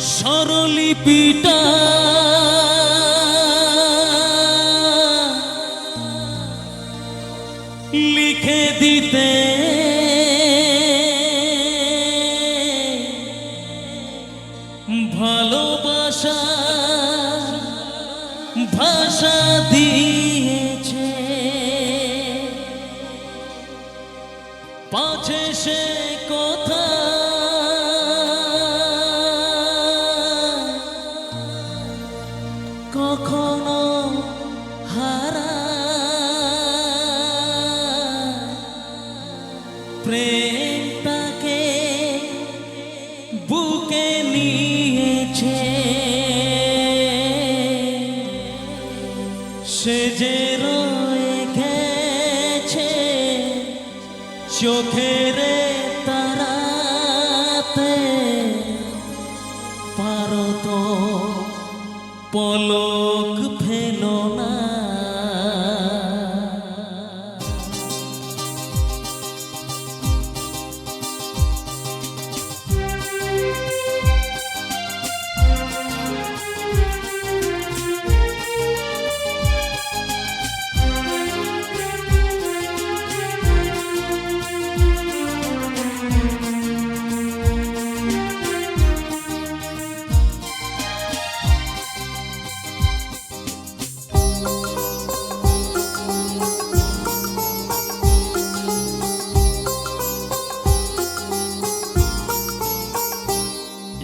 স্বরলিপিটা। লিখে দিতে কখনো হারা। প্রেম তাকে বুকে নিয়েছে। সে যে রয়ে গেছে চোখের পলক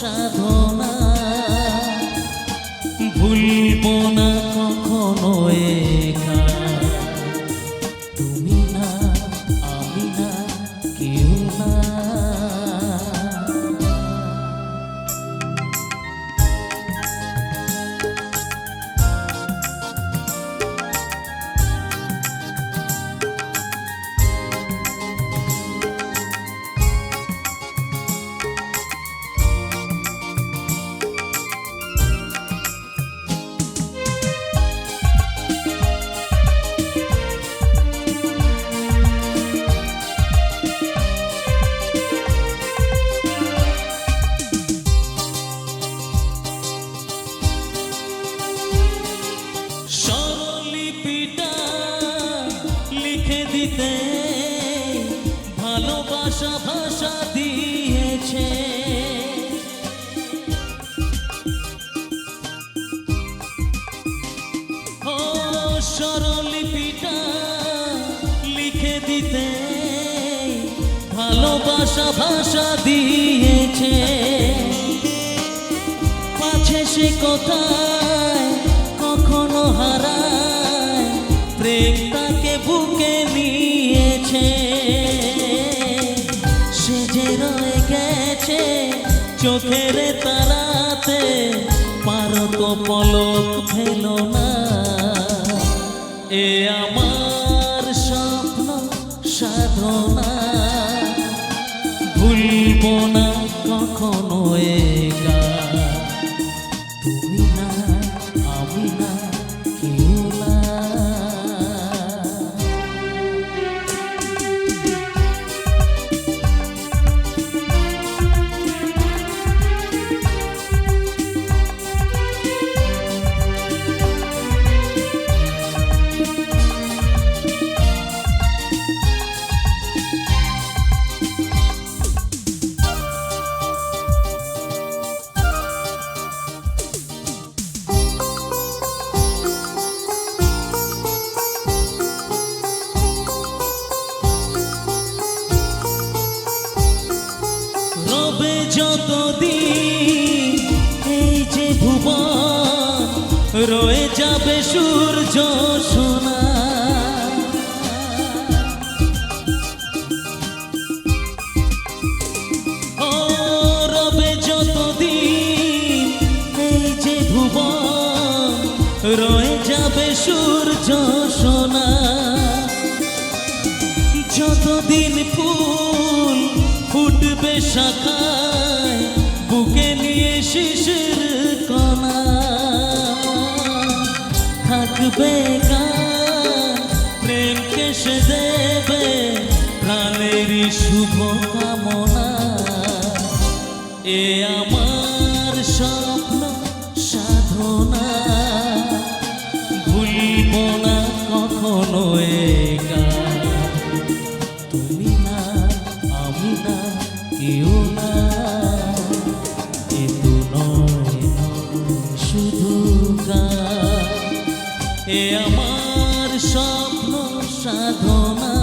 সাধনা। ভুলব না কখনো একা দিতে ভালোবাসা ভাষা দিয়েছে। ও স্বরলিপিটা লিখে দিতে ভালোবাসা ভাষা দিয়েছে। পাছে সে কোথায় চোখের তারাতে পারো তো পলক ফেলো না। এ আমার স্বপ্ন সাধনা। ভুলব না কখনো একা সোনা যতদিন ফুল ফুটবে শাখায়, বুকে নিয়ে শিশির কণা, থাকবে প্রেম কেসে দেবে প্রাণের শুভ এ আমার সব এ আমার স্বপ্ন সাধনা।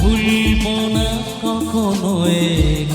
ভুলব না কখনো এ